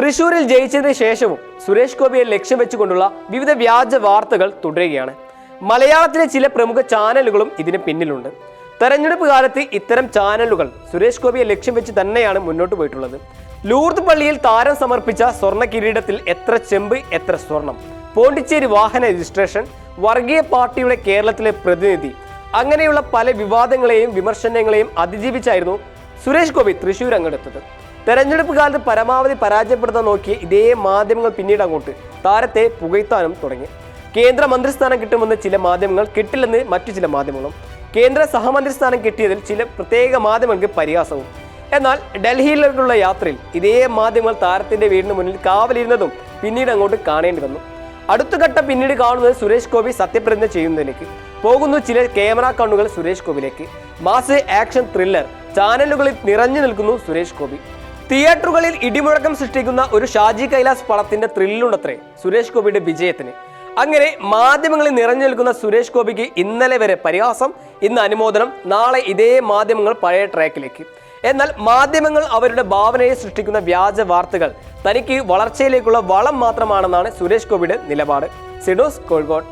തൃശൂരിൽ ജയിച്ചതിന് ശേഷവും സുരേഷ് ഗോപിയെ ലക്ഷ്യം വെച്ചുകൊണ്ടുള്ള വിവിധ വ്യാജ വാർത്തകൾ തുടരുകയാണ്. മലയാളത്തിലെ ചില പ്രമുഖ ചാനലുകളും ഇതിന് പിന്നിലുണ്ട്. തെരഞ്ഞെടുപ്പ് കാലത്ത് ഇത്തരം ചാനലുകൾ സുരേഷ് ഗോപിയെ ലക്ഷ്യം വെച്ച് തന്നെയാണ് മുന്നോട്ട് പോയിട്ടുള്ളത്. ലൂർദ് പള്ളിയിൽ താരം സമർപ്പിച്ച സ്വർണ കിരീടത്തിൽ എത്ര ചെമ്പ് എത്ര സ്വർണം? പോണ്ടിച്ചേരി വാഹന രജിസ്ട്രേഷൻ വർഗീയ പാർട്ടിയുടെ കേരളത്തിലെ പ്രതിനിധി അങ്ങനെയുള്ള പല വിവാദങ്ങളെയും വിമർശനങ്ങളെയും അതിജീവിച്ചായിരുന്നു സുരേഷ് ഗോപി തൃശൂർ അങ്ങെടുത്തത് തെരഞ്ഞെടുപ്പ് കാലത്ത് പരമാവധി പരാജയപ്പെടുത്താൻ നോക്കിയ ഇതേ മാധ്യമങ്ങൾ പിന്നീട് അങ്ങോട്ട്. താരത്തെ പുകഴ്ത്താനും തുടങ്ങി. കേന്ദ്ര മന്ത്രിസ്ഥാനം കിട്ടുമെന്ന് ചില മാധ്യമങ്ങൾ കിട്ടില്ലെന്ന് മറ്റു ചില മാധ്യമങ്ങളും. കേന്ദ്ര സഹമന്ത്രിസ്ഥാനം കിട്ടിയതിൽ ചില പ്രത്യേക മാധ്യമങ്ങൾക്ക് പരിഹാസവും. എന്നാൽ ഡൽഹിയിലേക്കുള്ള യാത്രയിൽ ഇതേ മാധ്യമങ്ങൾ താരത്തിന്റെ വീടിന് മുന്നിൽ കാവലിരുന്നതും പിന്നീട് അങ്ങോട്ട് കാണേണ്ടി വന്നു. അടുത്ത ഘട്ടം പിന്നീട് കാണുന്നത് സുരേഷ് ഗോപി സത്യപ്രതിജ്ഞ ചെയ്യുന്നതിലേക്ക്. പോകുന്നു ചില ക്യാമറ കണ്ണുകൾ സുരേഷ് ഗോപിയിലേക്ക്. മാസ് ആക്ഷൻ ത്രില്ലർ ചാനലുകളിൽ നിറഞ്ഞു നിൽക്കുന്നു സുരേഷ് ഗോപി. തിയേറ്ററുകളിൽ ഇടിമുഴക്കം സൃഷ്ടിക്കുന്ന ഒരു ഷാജി കൈലാസ് പടത്തിന്റെ ത്രില്ലുണ്ടത്രേ സുരേഷ് ഗോപിയുടെ വിജയത്തിന്. അങ്ങനെ മാധ്യമങ്ങളിൽ നിറഞ്ഞു നിൽക്കുന്ന സുരേഷ് ഗോപിക്ക് ഇന്നലെ വരെ പരിഹാസം ഇന്ന് അനുമോദനം നാളെ ഇതേ മാധ്യമങ്ങൾ പഴയ ട്രാക്കിലേക്ക്. എന്നാൽ മാധ്യമങ്ങൾ അവരുടെ ഭാവനയെ സൃഷ്ടിക്കുന്ന വ്യാജ വാർത്തകൾ തനിക്ക് വളർച്ചയിലേക്കുള്ള വളം മാത്രമാണെന്നാണ് സുരേഷ് ഗോപിയുടെ നിലപാട്. സിഡോസ് കോഴിക്കോട്.